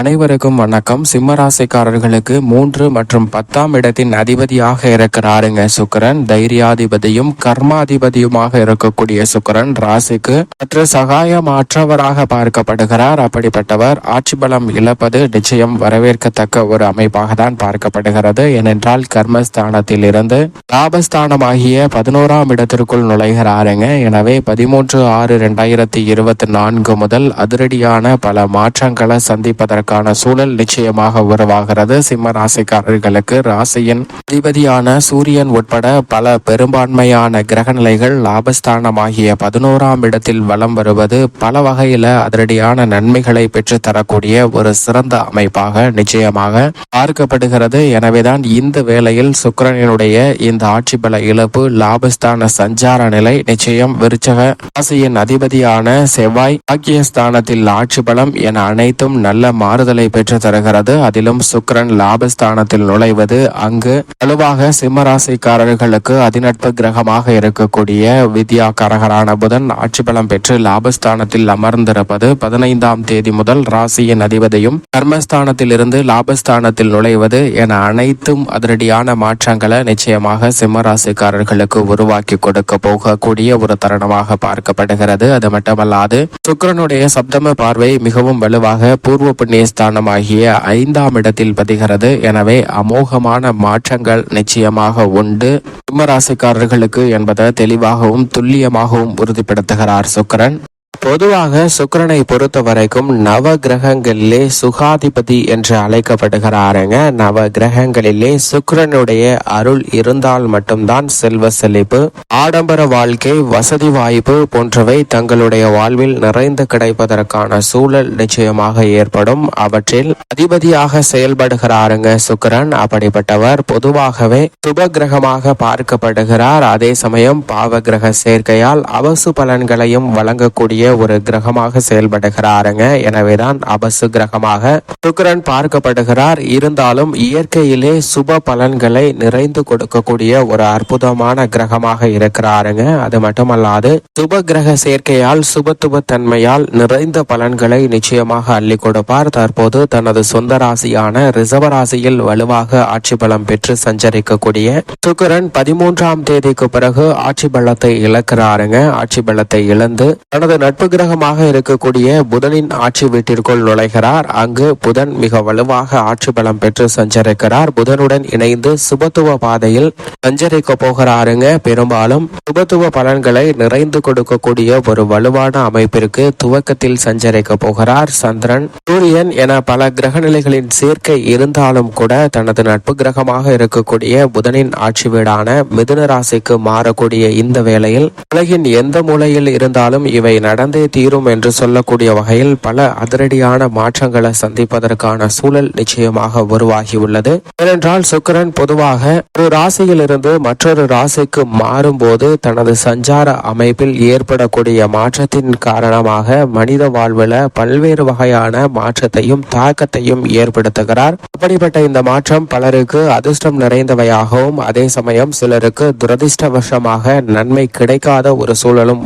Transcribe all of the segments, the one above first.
அனைவருக்கும் வணக்கம். சிம்மராசிக்காரர்களுக்கு மூன்று மற்றும் பத்தாம் இடத்தின் அதிபதியாக இருக்கிறாருங்க சுக்கரன். தைரியாதிபதியும் கர்மாதிபதியுமாக இருக்கக்கூடிய சுக்கரன் ராசிக்கு மற்ற சகாயமாற்றவராக பார்க்கப்படுகிறார். அப்படிப்பட்டவர் ஆட்சி பலம் இழப்பது நிச்சயம் வரவேற்கத்தக்க ஒரு அமைப்பாக தான் பார்க்கப்படுகிறது. ஏனென்றால் கர்மஸ்தானத்தில் இருந்து லாபஸ்தானமாகிய பதினோராம் இடத்திற்குள் நுழைகிறாருங்க. எனவே பதிமூன்று ஆறு இரண்டாயிரத்தி இருபத்தி நான்கு முதல் அதிரடியான பல மாற்றங்களை சந்திப்பதற்கு அதற்கான சூழல் நிச்சயமாக உருவாகிறது. சிம்ம ராசிக்காரர்களுக்கு ராசியின் அதிபதியான சூரியன் உட்பட பல பெரும்பான்மையான கிரகநிலைகள் லாபஸ்தானமாகிய பதினோராம் இடத்தில் வலம் வருவது பல வகையில அதிரடியான நன்மைகளை பெற்று தரக்கூடிய ஒரு சிறந்த அமைப்பாக நிச்சயமாக பார்க்கப்படுகிறது. எனவேதான் இந்த வேளையில் சுக்கரனினுடைய இந்த ஆட்சி பல இழப்பு லாபஸ்தான சஞ்சார நிலை நிச்சயம் விருச்சக ராசியின் அதிபதியான செவ்வாய் பாக்கியஸ்தானத்தில் ஆட்சி பலம் என அனைத்தும் நல்ல ஆறுதலை பெற்று தருகிறது. அதிலும் சுக்கரன் லாபஸ்தானத்தில் நுழைவது அங்கு வலுவாக சிம்மராசிக்காரர்களுக்கு அதிநட்பு கிரகமாக இருக்கக்கூடிய வித்யா கரகரான புதன் ஆட்சி பலம் பெற்று லாபஸ்தானத்தில் அமர்ந்திருப்பது பதினைந்தாம் தேதி முதல் ராசியின் அதிபதியும் கர்மஸ்தானத்தில் இருந்து லாபஸ்தானத்தில் நுழைவது என அனைத்தும் அதிரடியான மாற்றங்களை நிச்சயமாக சிம்மராசிக்காரர்களுக்கு உருவாக்கி கொடுக்க போகக்கூடிய ஒரு தருணமாக பார்க்கப்படுகிறது. அது மட்டுமல்லாது சுக்கரனுடைய சப்தம பார்வை மிகவும் வலுவாக பூர்வ புண்ணிய ஸ்தானமாகிய ஐந்தாம் இடத்தில் பதிகிறது. எனவே அமோகமான மாற்றங்கள் நிச்சயமாக உண்டு. சிம்மராசிக்காரர்களுக்கு என்பதை தெளிவாகவும் துல்லியமாகவும் உறுதிப்படுத்துகிறார் சுக்கரன். பொதுவாக சுக்கரனை பொறுத்த வரைக்கும் நவ கிரகங்களிலே சுகாதிபதி என்று அழைக்கப்படுகிறாருங்க. நவ கிரகங்களிலே சுக்கரனுடைய அருள் இருந்தால் மட்டும்தான் செல்வ செழிப்பு ஆடம்பர வாழ்க்கை வசதி வாய்ப்பு போன்றவை தங்களுடைய வாழ்வில் நிறைந்து கிடைப்பதற்கான சூழல் நிச்சயமாக ஏற்படும். அவற்றில் அதிபதியாக செயல்படுகிறாருங்க சுக்கரன். அப்படிப்பட்டவர் பொதுவாகவே சுப கிரகமாக பார்க்கப்படுகிறார். அதே சமயம் பாவ கிரக சேர்க்கையால் அவசு பலன்களையும் வழங்கக்கூடிய ஒரு கிரகமாக செயல்படுகிறாருங்க. எனவேதான் அபசு கிரகமாக சுக்கரன் பார்க்கப்படுகிறார். இருந்தாலும் இயற்கையிலே சுப பலன்களை நிறைந்து கொடுக்கக்கூடிய ஒரு அற்புதமான கிரகமாக இருக்கிறாருங்க. அது மட்டுமல்லாது சுப கிரக சேர்க்கையால் சுபத்துவ தன்மையால் நிறைந்த பலன்களை நிச்சயமாக அள்ளி கொடுப்பார். தற்போது தனது சொந்த ராசியான ரிசவராசியில் வலுவாக ஆட்சி பலம் பெற்று சஞ்சரிக்கக்கூடிய சுக்கரன் பதிமூன்றாம் தேதிக்கு பிறகு ஆட்சி பலத்தை இழக்கிறாருங்க. ஆட்சி பலத்தை இழந்து தனது நட்பு கிரகமாக இருக்கக்கூடிய புதனின் ஆட்சி வீட்டிற்குள் நுழைகிறார். அங்கு புதன் மிக வலுவாக ஆட்சி பலம் பெற்று சஞ்சரிக்கிறார். புதனுடன் இணைந்து சுபத்துவ பாதையில் சஞ்சரிக்க போகிறாருங்க. பெரும்பாலும் சுபத்துவ பலன்களை நிறைந்து கொடுக்கக்கூடிய ஒரு வலுவான அமைப்பிற்கு துவக்கத்தில் சஞ்சரிக்க போகிறார். சந்திரன் சூரியன் என பல கிரக நிலைகளின் சேர்க்கை இருந்தாலும் கூட தனது நட்பு கிரகமாக இருக்கக்கூடிய புதனின் ஆட்சி வீடான மிதுன ராசிக்கு மாறக்கூடிய இந்த வேளையில் உலகின் எந்த மூலையில் இருந்தாலும் இவை நடந்தே தீரும் என்று சொல்லக்கூடிய வகையில் பல அதிரடியான மாற்றங்களை சந்திப்பதற்கான சூழல் நிச்சயமாக உருவாகியுள்ளது. ஏனென்றால் சுக்கரன் பொதுவாக ஒரு ராசியில் இருந்து மற்றொரு ராசிக்கு மாறும்போது தனது சஞ்சார அமைப்பில் ஏற்படக்கூடிய மாற்றத்தின் காரணமாக மனித வாழ்வில் பல்வேறு வகையான மாற்றத்தையும் தாக்கத்தையும் ஏற்படுத்துகிறார். அப்படிப்பட்ட இந்த மாற்றம் பலருக்கு அதிர்ஷ்டம் நிறைந்தவையாகவும் அதே சமயம் சிலருக்கு துரதிர்ஷ்டவசமாக நன்மை கிடைக்காத ஒரு சூழலும்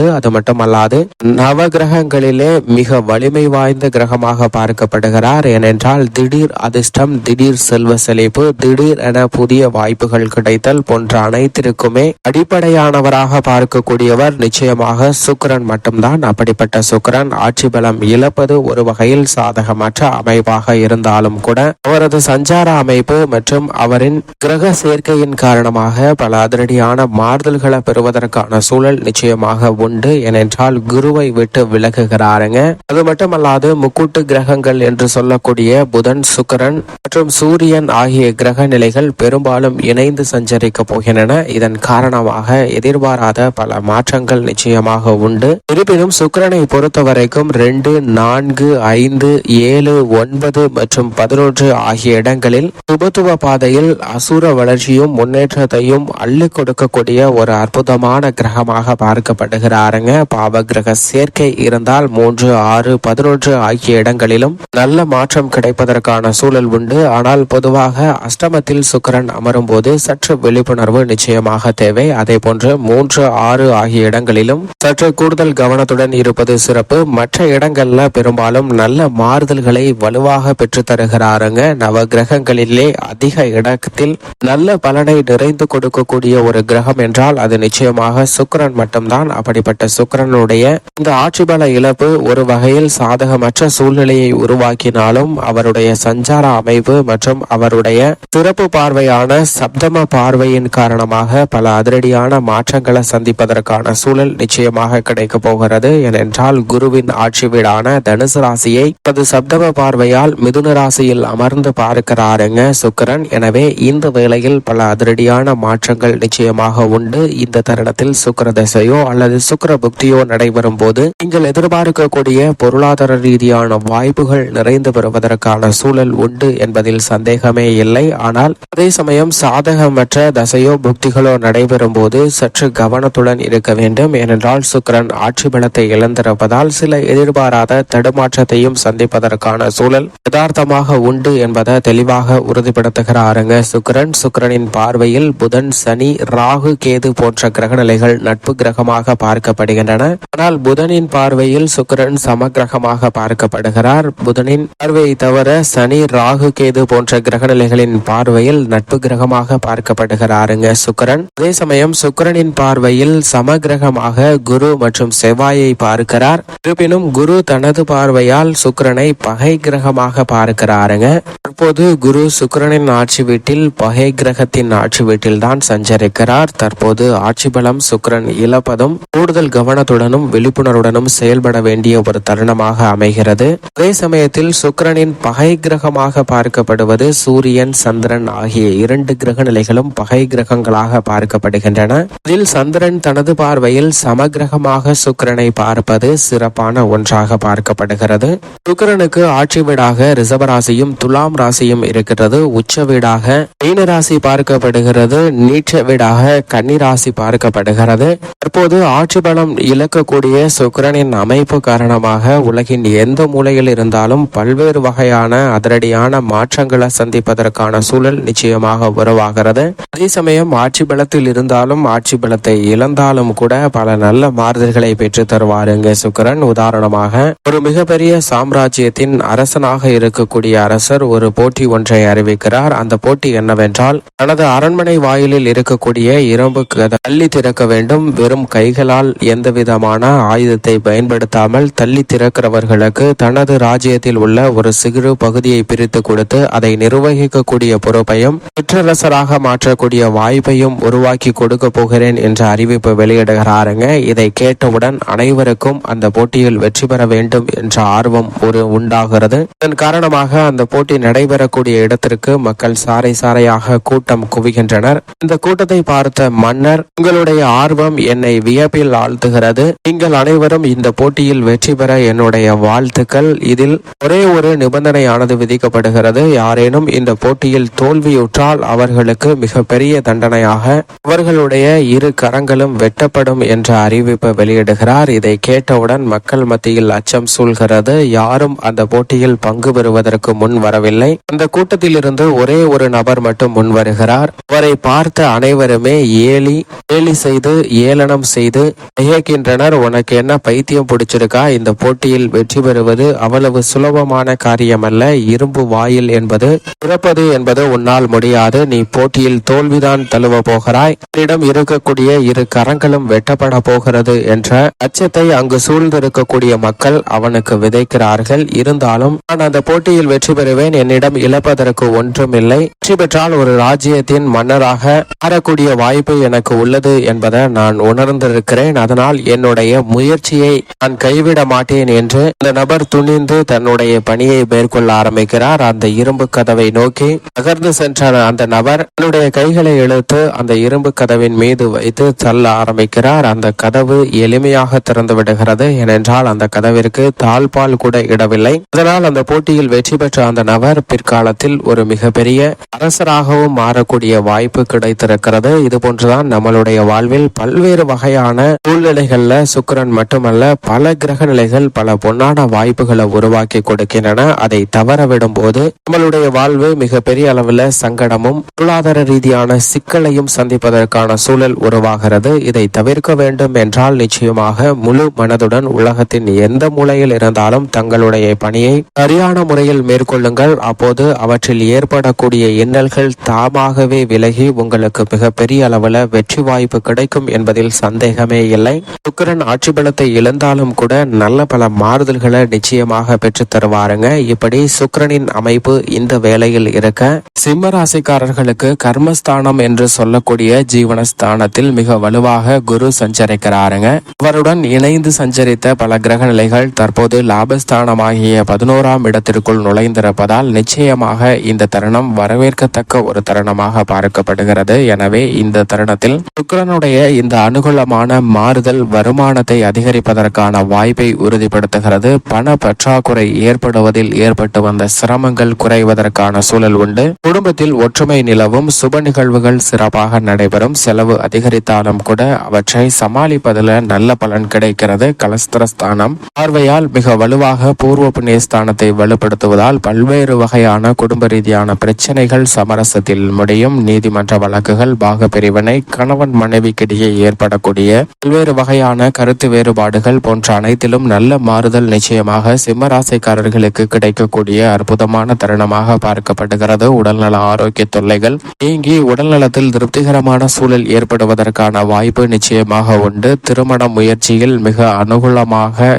உருவாகுகிறது அது மட்டுமல்லாது நவ கிரகங்களிலே மிக வலிமை வாய்ந்த கிரகமாக பார்க்கப்படுகிறார். ஏனென்றால் திடீர் அதிர்ஷ்டம் திடீர் செல்வ செழிப்பு திடீர் என புதிய வாய்ப்புகள் கிடைத்தல் போன்ற அனைத்திற்குமே அடிப்படையானவராக பார்க்கக்கூடியவர் நிச்சயமாக சுக்கரன் மட்டும்தான். அப்படிப்பட்ட சுக்கரன் ஆட்சி பலம் இழப்பது ஒரு வகையில் சாதகமற்ற அமைப்பாக இருந்தாலும் கூட அவரது சஞ்சார அமைப்பு மற்றும் அவரின் கிரக சேர்க்கையின் காரணமாக பல அதிரடியான மாறுதல்களை பெறுவதற்கான சூழல் நிச்சயமாக உண்டு. ஏனென்றால் குருவை விட்டு விலகுகிறாருங்க. அது மட்டுமல்லாது முக்கூட்டு கிரகங்கள் என்று சொல்லக்கூடிய புதன் சுக்கரன் மற்றும் சூரியன் ஆகிய கிரக நிலைகள் பெரும்பாலும் இணைந்து சஞ்சரிக்க போகின்றன. இதன் காரணமாக எதிர்பாராத பல மாற்றங்கள் நிச்சயமாக உண்டு. இருப்பினும் சுக்கரனை பொறுத்த வரைக்கும் ரெண்டு நான்கு ஐந்து ஏழு ஒன்பது மற்றும் பதினொன்று ஆகிய இடங்களில் சுபத்துவ பாதையில் அசுர வளர்ச்சியும் முன்னேற்றத்தையும் அள்ளி கொடுக்கக்கூடிய ஒரு அற்புதமான கிரகமாக பார்க்கப்படுகிறது. தருகிறாருங்க பாவகிரக சேர்க்கை இருந்தால் மூன்று ஆறு பதினொன்று ஆகிய இடங்களிலும் நல்ல மாற்றம் கிடைப்பதற்கான சூழல் உண்டு. ஆனால் பொதுவாக அஷ்டமத்தில் சுக்கரன் அமரும் போது சற்று விழிப்புணர்வு நிச்சயமாக தேவை. அதே போன்று மூன்று ஆறு ஆகிய இடங்களிலும் சற்று கூடுதல் கவனத்துடன் இருப்பது சிறப்பு. மற்ற இடங்கள்ல பெரும்பாலும் நல்ல மாறுதல்களை வலுவாக பெற்று தருகிறாருங்க. நவ கிரகங்களிலே அதிக இடத்தில் நல்ல பலனை நிறைந்து கொடுக்கக்கூடிய ஒரு கிரகம் என்றால் அது நிச்சயமாக சுக்கரன் மட்டும்தான். அப்படி அப்படிப்பட்ட சுக்கரனுடைய இந்த ஆட்சிபல இழப்பு ஒரு வகையில் சாதகமற்ற சூழ்நிலையை உருவாக்கினாலும் அவருடைய சஞ்சார அமைப்பு மற்றும் அவருடைய சிறப்பு பார்வையான சப்தம பார்வையின் காரணமாக பல அதிரடியான மாற்றங்களை சந்திப்பதற்கான சூழல் நிச்சயமாக கிடைக்க போகிறது. ஏனென்றால் குருவின் ஆட்சி வீடான தனுசு ராசியை தனது சப்தம பார்வையால் மிதுன ராசியில் அமர்ந்து பார்க்கிறாருங்க சுக்கிரன். எனவே இந்த வேளையில் பல அதிரடியான மாற்றங்கள் நிச்சயமாக உண்டு. இந்த தருணத்தில் சுக்கர தசையோ அல்லது சுக்கர புக்தியோ நடைபெறும் போது நீங்கள் எதிர்பார்க்கக்கூடிய பொருளாதார ரீதியான வாய்ப்புகள் நிறைந்து பெறுவதற்கான சூழல் உண்டு என்பதில் சந்தேகமே இல்லை. ஆனால் அதே சமயம் சாதகமற்ற தசையோ புக்திகளோ நடைபெறும் போது சற்று கவனத்துடன் இருக்க வேண்டும். ஏனென்றால் சுக்கிரன் ஆட்சி பலத்தை இழந்திருப்பதால் சில எதிர்பாராத தடுமாற்றத்தையும் சந்திப்பதற்கான சூழல் யதார்த்தமாக உண்டு என்பதை தெளிவாக உறுதிப்படுத்துகிறாருங்க சுக்கிரன். சுக்கிரனின் பார்வையில் புதன் சனி ராகு கேது போன்ற கிரகநிலைகள் நட்பு கிரகமாக பார்க்கப்படுகின்றன. ஆனால் புதனின் பார்வையில் சுக்கரன் சமகிரகமாக பார்க்கப்படுகிறார். புதனின் பார்வையை தவிர சனி ராகு கேது போன்ற கிரகநிலைகளின் பார்வையில் நட்பு கிரகமாக பார்க்கப்படுகிறாருங்க சுக்கரன். அதே சமயம் சுக்கரனின் பார்வையில் சமகிரகமாக குரு மற்றும் செவ்வாயை பார்க்கிறார். இருப்பினும் குரு தனது பார்வையால் சுக்கரனை பகை கிரகமாக பார்க்கிறாருங்க. தற்போது குரு சுக்கரனின் ஆட்சி வீட்டில் பகை கிரகத்தின் ஆட்சி வீட்டில் தான் சஞ்சரிக்கிறார். தற்போது ஆட்சி பலம் சுக்கரன் இழப்பதும் கூட கூடுதல் கவனத்துடனும் விழிப்புணர்வுடனும் செயல்பட வேண்டிய ஒரு தருணமாக அமைகிறது. அதே சமயத்தில் சுக்கரனின் பகை கிரகமாக பார்க்கப்படுவது சூரியன் சந்திரன் ஆகிய இரண்டு கிரக நிலைகளும் பகை கிரகங்களாக பார்க்கப்படுகின்றன. இதில் சந்திரன் தனது பார்வையில் சமகிரகமாக சுக்கரனை பார்ப்பது சிறப்பான ஒன்றாக பார்க்கப்படுகிறது. சுக்கரனுக்கு ஆட்சி வீடாக ரிஷபராசியும் துலாம் ராசியும் இருக்கிறது. உச்ச வீடாக மீன ராசி பார்க்கப்படுகிறது. நீச்ச வீடாக கன்னிராசி பார்க்கப்படுகிறது. தற்போது ஆட்சி பலம் இழக்கக்கூடிய சுக்கிரனின் அமைப்பு காரணமாக உலகின் எந்த மூலையில் இருந்தாலும் பல்வேறு வகையான அதிரடியான மாற்றங்களை சந்திப்பதற்கான சூழல் நிச்சயமாக உருவாகிறது. அதே சமயம் ஆட்சி பலத்தில் இருந்தாலும் ஆட்சி பலத்தை இழந்தாலும் கூட பல நல்ல மாறுதல்களை பெற்று தருவாருங்க சுக்கிரன். உதாரணமாக ஒரு மிகப்பெரிய சாம்ராஜ்யத்தின் அரசனாக இருக்கக்கூடிய அரசர் ஒரு போட்டி ஒன்றை அறிவிக்கிறார். அந்த போட்டி என்னவென்றால் தனது அரண்மனை வாயிலில் இருக்கக்கூடிய இரும்பு தள்ளி திறக்க வேண்டும். வெறும் கைகளால் எந்த விதமான ஆயுதத்தை பயன்படுத்தாமல் தள்ளி திறக்கிறவர்களுக்கு தனது ராஜ்யத்தில் உள்ள ஒரு சிறு பகுதியை பிரித்து கொடுத்து அதை நிர்வகிக்கக்கூடிய பொறுப்பையும் சிற்றரசராக மாற்றக்கூடிய வாய்ப்பையும் உருவாக்கி கொடுக்க போகிறேன் என்ற அறிவிப்பு வெளியிடுகிறாருங்க. இதை கேட்டவுடன் அனைவருக்கும் அந்த போட்டியில் வெற்றி பெற வேண்டும் என்ற ஆர்வம் ஒரு உண்டாகிறது. இதன் காரணமாக அந்த போட்டி நடைபெறக்கூடிய இடத்திற்கு மக்கள் சாறை சாறையாக கூட்டம் குவிகின்றனர். இந்த கூட்டத்தை பார்த்த மன்னர் உங்களுடைய ஆர்வம் என்னை வியப்பில் ஆழ்த்துகிறது நீங்கள் அனைவரும் இந்த போட்டியில் வெற்றி பெற என்னுடைய வாழ்த்துக்கள். இதில் ஒரே ஒரு நிபந்தனையானது விதிக்கப்படுகிறது. யாரேனும் இந்த போட்டியில் தோல்வியுற்றால் அவர்களுக்கு மிகப்பெரிய தண்டனையாக அவர்களுடைய இரு கரங்களும் வெட்டப்படும் என்ற அறிவிப்பை வெளியிடுகிறார். இதை கேட்டவுடன் மக்கள் மத்தியில் அச்சம் சூழ்கிறது. யாரும் அந்த போட்டியில் பங்கு பெறுவதற்கு முன் வரவில்லை. அந்த கூட்டத்திலிருந்து ஒரே ஒரு நபர் மட்டும் முன் வருகிறார் அவரை பார்த்த அனைவருமே ஏலி ஏலி செய்து ஏளனம் செய்து இயக்கின்றனர். உனக்கு என்ன பைத்தியம் பிடிச்சிருக்கா? இந்த போட்டியில் வெற்றி பெறுவது அவ்வளவு சுலபமான காரியமல்ல. இரும்பு வாயில் என்பது பிறப்பது என்பது உன்னால் முடியாது. நீ போட்டியில் தோல்விதான் தழுவ போகிறாய். உன்னிடம் இருக்கக்கூடிய இரு கரங்களும் வெட்டப்பட போகிறது என்ற அச்சத்தை அங்கு சூழ்ந்திருக்கக்கூடிய மக்கள் அவனுக்கு விதைக்கிறார்கள். இருந்தாலும் நான் அந்த போட்டியில் வெற்றி பெறுவேன். என்னிடம் இழப்பதற்கு ஒன்றும் இல்லை வெற்றி பெற்றால் ஒரு ராஜ்யத்தின் மன்னராக மாறக்கூடிய வாய்ப்பு எனக்கு உள்ளது என்பதை நான் உணர்ந்திருக்கிறேன். அதனால் என்னுடைய முயற்சியை நான் கைவிட மாட்டேன் என்று அந்த நபர் துணிந்து தன்னுடைய பணியை மேற்கொள்ள ஆரம்பிக்கிறார். அந்த இரும்பு கதவை நோக்கி நகர்ந்து சென்ற அந்த நபர் தன்னுடைய கைகளை இழுத்து அந்த இரும்பு கதவின் மீது வைத்து தள்ள ஆரம்பிக்கிறார். அந்த கதவு எளிமையாக திறந்து விடுகிறது. ஏனென்றால் அந்த கதவிற்கு தாழ்பால் கூட இடவில்லை. அதனால் அந்த போட்டியில் வெற்றி பெற்ற அந்த நபர் பிற்காலத்தில் ஒரு மிகப்பெரிய அரசராகவும் மாறக்கூடிய வாய்ப்பு கிடைத்திருக்கிறது. இது போன்றுதான் நம்மளுடைய வாழ்வில் பல்வேறு வகையான சூழ்நிலைகள்ல சுக்கரன் மட்டுமல்ல பல கிரக நிலைகள் பல பொன்னான வாய்ப்புகளை உருவாக்கி கொடுக்கின்றன. அதை தவற விடும் போது நம்மளுடைய வாழ்வு மிகப்பெரிய அளவுல சங்கடமும் பொருளாதார ரீதியான சிக்கலையும் சந்திப்பதற்கான சூழல் உருவாகிறது. இதை தவிர்க்க வேண்டும் என்றால் நிச்சயமாக முழு மனதுடன் உலகத்தின் எந்த மூலையில் இருந்தாலும் தங்களுடைய பணியை சரியான முறையில் மேற்கொள்ளுங்கள். அப்போது அவற்றில் ஏற்படக்கூடிய இன்னல்கள் தாமாகவே விலகி உங்களுக்கு மிகப்பெரிய அளவுல வெற்றி வாய்ப்பு கிடைக்கும் என்பதில் சந்தேகமே இல்லை. சுக்கரன் ஆட்சி பலத்தை இழந்தாலும் கூட நல்ல பல மாறுதல்களை நிச்சயமாக பெற்று தருவாருங்க. இப்படி சுக்கிரனின் அமைப்பு இந்த வேலையில் இருக்க சிம்ம ராசிக்காரர்களுக்கு கர்மஸ்தானம் என்று சொல்லக்கூடிய ஜீவனஸ்தானத்தில் மிக வலுவாக குரு சஞ்சரிக்கிறாருங்க. அவருடன் இணைந்து சஞ்சரித்த பல கிரக நிலைகள் தற்போது லாபஸ்தானமாகிய பதினோராம் இடத்திற்குள் நுழைந்திருப்பதால் நிச்சயமாக இந்த தருணம் வரவேற்கத்தக்க ஒரு தருணமாக பார்க்கப்படுகிறது. எனவே இந்த தருணத்தில் சுக்கிரனுடைய இந்த அனுகூலமான மாறுதல் வருமானத்தை அதிகரிப்பதற்கான வாய்ப்பை உறுதிப்படுத்துகிறது. பண பற்றாக்குறை ஏற்படுவதில் ஏற்பட்டு வந்த சிரமங்கள் குறைவதற்கான சூழல் உண்டு. குடும்பத்தில் ஒற்றுமை நிலவும் சுப நிகழ்வுகள் சிறப்பாக நடைபெறும். செலவு அதிகரித்தாலும் கூட அவற்றை சமாளிப்பதில் நல்ல பலன் கிடைக்கிறது. கலஸ்திரஸ்தானம் பார்வையால் மிக வலுவாக பூர்வ புண்ணியஸ்தானத்தை வலுப்படுத்துவதால் பல்வேறு வகையான குடும்ப ரீதியான பிரச்சனைகள் சமரசத்தில் முடியும். நீதிமன்ற வழக்குகள் பாக பிரிவினை கணவன் மனைவிக்கிடையே ஏற்படக்கூடிய பல்வேறு வகையான கருத்து வேறுபாடுகள் போன்ற அனைத்திலும் நல்ல மாறுதல் நிச்சயமாக சிம்மராசிக்காரர்களுக்கு கிடைக்கக்கூடிய அற்புதமான தருணமாக பார்க்கப்படுகிறது. உடல்நல ஆரோக்கிய தொல்லைகள் நீங்கி உடல்நலத்தில் திருப்திகரமான சூழல் ஏற்படுவதற்கான வாய்ப்பு நிச்சயமாக உண்டு. திருமண முயற்சியில் மிக அனுகூலமாக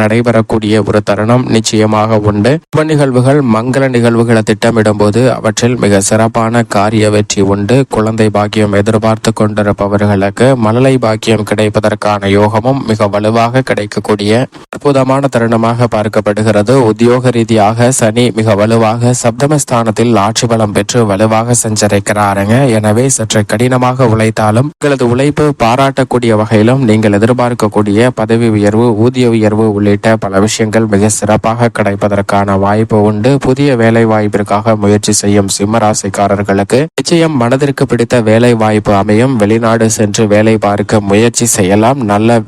நடைபெறக்கூடிய ஒரு தருணம் நிச்சயமாக உண்டு. சுப நிகழ்வுகள் மங்கள நிகழ்வுகளை திட்டமிடும் போது அவற்றில் மிக சிறப்பான காரிய வெற்றி உண்டு. குழந்தை பாக்கியம் எதிர்பார்த்து கொண்டிருப்பவர்களுக்கு மழலை பாக்கியம் கிடைப்பதற்கான யோகமும் மிக வலுவாக கிடைக்கக்கூடிய அற்புதமான தருணமாக பார்க்கப்படுகிறது. உத்தியோக ரீதியாக சனி மிக வலுவாக சப்தமஸ்தானத்தில் ஆட்சி பலம் பெற்று வலுவாக சஞ்சரிக்கிறாருங்க. எனவே சற்று கடினமாக உழைத்தாலும் உங்களது உழைப்பு பாராட்டக்கூடிய வகையிலும் நீங்கள் எதிர்பார்க்கக்கூடிய பதவி உயர்வு ஊதிய உயர்வு உள்ளிட்ட பல விஷயங்கள் மிக சிறப்பாக கிடைப்பதற்கான வாய்ப்பு உண்டு. புதிய வேலை வாய்ப்பிற்காக முயற்சி செய்யும் சிம்ம ராசிக்காரர்களுக்கு நிச்சயம் மனதிற்கு பிடித்த வேலை வாய்ப்பு அமையும். வெளிநாடு சென்று வேலை பார்க்க முயற்சி செய்யலாம். நல்ல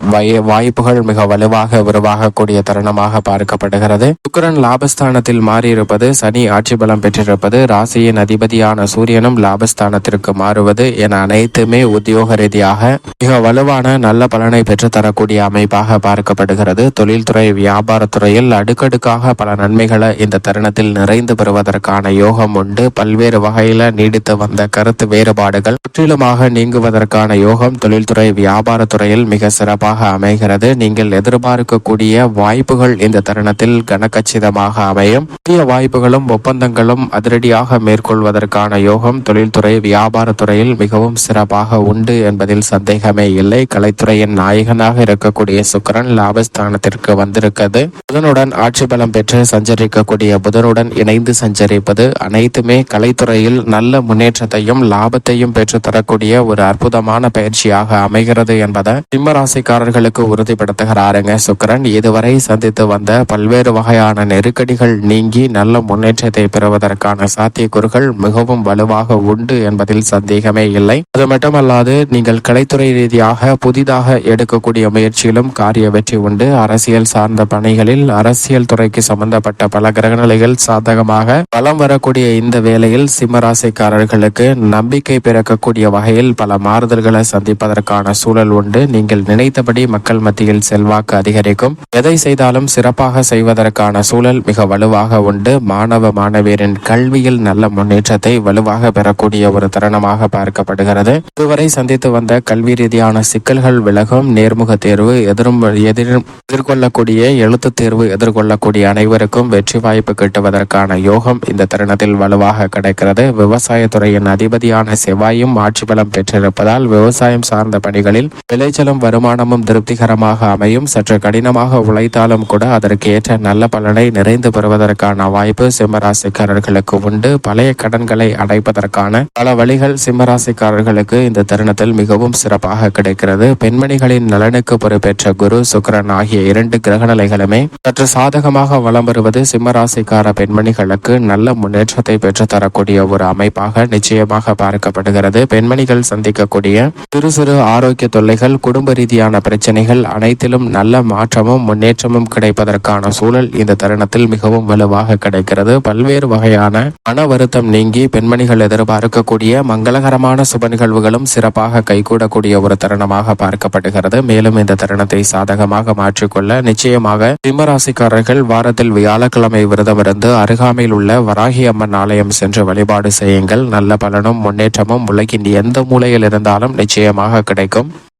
வாய்ப்புகள் மிக வலுவாக உருவாகக்கூடிய தருணமாக பார்க்கப்படுகிறது. சுக்கரன் லாபஸ்தானத்தில் மாறியிருப்பது சனி ஆட்சி பலம் பெற்றிருப்பது ராசியின் அதிபதியான சூரியனும் லாபஸ்தானத்திற்கு மாறுவது என அனைத்துமே உத்தியோக ரீதியாக மிக வலுவான நல்ல பலனை பெற்று தரக்கூடிய அமைப்பாக பார்க்கப்படுகிறது. தொழில்துறை வியாபாரத்துறையில் அடுக்கடுக்காக பல நன்மைகளை இந்த தருணத்தில் நிறைந்து பெறுவதற்கான யோகம் உண்டு. பல்வேறு வகையில நீடித்து வந்த கருத்து வேறுபாடுகள் முற்றிலுமாக நீங்குவதற்கான யோகம் தொழில்துறை துறையில் மிக சிறப்பாக அமைகிறது. நீங்கள் எதிர்பார்க்கக்கூடிய வாய்ப்புகள் இந்த தருணத்தில் கனக்கச்சிதமாக அமையும். புதிய வாய்ப்புகளும் ஒப்பந்தங்களும் அதிரடியாக மேற்கொள்வதற்கான யோகம் தொழில்துறை வியாபாரத்துறையில் மிகவும் சிறப்பாக உண்டு என்பதில் சந்தேகமே இல்லை. கலைத்துறையின் நாயகனாக இருக்கக்கூடிய சுக்கிரன் லாபஸ்தானத்திற்கு வந்திருக்கிறது. புதனுடன் ஆட்சி பலம் பெற்று சஞ்சரிக்கக்கூடிய புதனுடன் இணைந்து சஞ்சரிப்பது அனைத்துமே கலைத்துறையில் நல்ல முன்னேற்றத்தையும் லாபத்தையும் பெற்று தரக்கூடிய ஒரு அற்புதமான பயிற்சியாக அமைகிறது என்பதை சிம்ம சிம்மராசிக்காரர்களுக்கு உறுதிப்படுத்துகிறாருங்க சுக்கிரன். இதுவரை சந்தித்து வந்த பல்வேறு வகையான நெருக்கடிகள் நீங்கி நல்ல முன்னேற்றத்தை பெறுவதற்கான சாத்தியக்கூறுகள் மிகவும் வலுவாக உண்டு என்பதில் சந்தேகமே இல்லை. அது மட்டுமல்லாது நீங்கள் கலைத்துறை ரீதியாக புதிதாக எடுக்கக்கூடிய முயற்சியிலும் காரிய வெற்றி உண்டு. அரசியல் சார்ந்த பணிகளில் அரசியல் துறைக்கு சம்பந்தப்பட்ட பல கிரகநிலைகள் சாதகமாக பலம் வரக்கூடிய இந்த வேளையில் சிம்மராசிக்காரர்களுக்கு நம்பிக்கை பிறக்கக்கூடிய வகையில் பல மாறுதல்களை சந்திப்பதற்கான சூழல் உண்டு. நீங்கள் நினைத்தபடி மக்கள் மத்தியில் செல்வாக்கு அதிகரிக்கும். எதை செய்தாலும் சிறப்பாக செய்வதற்கான சூழல் மிக வலுவாக உண்டு. மாணவ மாணவியரின் கல்வியில் நல்ல முன்னேற்றத்தை வலுவாக பெறக்கூடிய ஒரு தருணமாக பார்க்கப்படுகிறது. இதுவரை சந்தித்து வந்த கல்வி ரீதியான சிக்கல்கள் விலகும். நேர்முக தேர்வு எதிரும் எதிர் எதிர்கொள்ளக்கூடிய எழுத்து தேர்வு எதிர்கொள்ளக்கூடிய அனைவருக்கும் வெற்றி வாய்ப்பு கிட்டுவதற்கான யோகம் இந்த தருணத்தில் வலுவாக கிடைக்கிறது. விவசாயத்துறையின் அதிபதியான செவ்வாயும் ஆட்சி பலம் பெற்றிருப்பதால் விவசாயம் சார்ந்த பணிகளில் விலை விளைச்சலும் வருமானமும் திருப்திகரமாக அமையும். சற்று கடினமாக உழைத்தாலும் கூட அதற்கு ஏற்ற நல்ல பலனை நிறைந்து பெறுவதற்கான வாய்ப்பு சிம்மராசிக்காரர்களுக்கு உண்டு. பழைய கடன்களை அடைப்பதற்கான பல வழிகள் சிம்மராசிக்காரர்களுக்கு இந்த தருணத்தில் மிகவும் சிறப்பாக கிடைக்கிறது. பெண்மணிகளின் நலனுக்கு பொறுப்பேற்ற குரு சுக்கரன் ஆகிய இரண்டு கிரகநிலைகளுமே சற்று சாதகமாக வலம் வருவது சிம்மராசிக்கார பெண்மணிகளுக்கு நல்ல முன்னேற்றத்தை பெற்று தரக்கூடிய ஒரு அமைப்பாக நிச்சயமாக பார்க்கப்படுகிறது. பெண்மணிகள் சந்திக்கக்கூடிய சிறு சிறு ஆரோக்கிய தொல்லைகள் குடும்ப ரீதியான பிரச்சனைகள் அனைத்திலும் நல்ல மாற்றமும் முன்னேற்றமும் கிடைப்பதற்கான சூழல் இந்த தருணத்தில் மிகவும் வலுவாக கிடைக்கிறது. பல்வேறு வகையான மன வருத்தம் நீங்கி பெண்மணிகள் எதிர்பார்க்கக்கூடிய மங்களகரமான சுப நிகழ்வுகளும் சிறப்பாக கைகூடக்கூடிய ஒரு தருணமாக பார்க்கப்படுகிறது. மேலும் இந்த தருணத்தை சாதகமாக மாற்றிக்கொள்ள நிச்சயமாக சிம்மராசிக்காரர்கள் வாரத்தில் வியாழக்கிழமை விரதமிருந்து அருகாமையில் உள்ள வராகி அம்மன் ஆலயம் சென்று வழிபாடு செய்யுங்கள். நல்ல பலனும் முன்னேற்றமும் உலகின் எந்த மூலையில் இருந்தாலும் நிச்சயமாக கிடைக்கும்.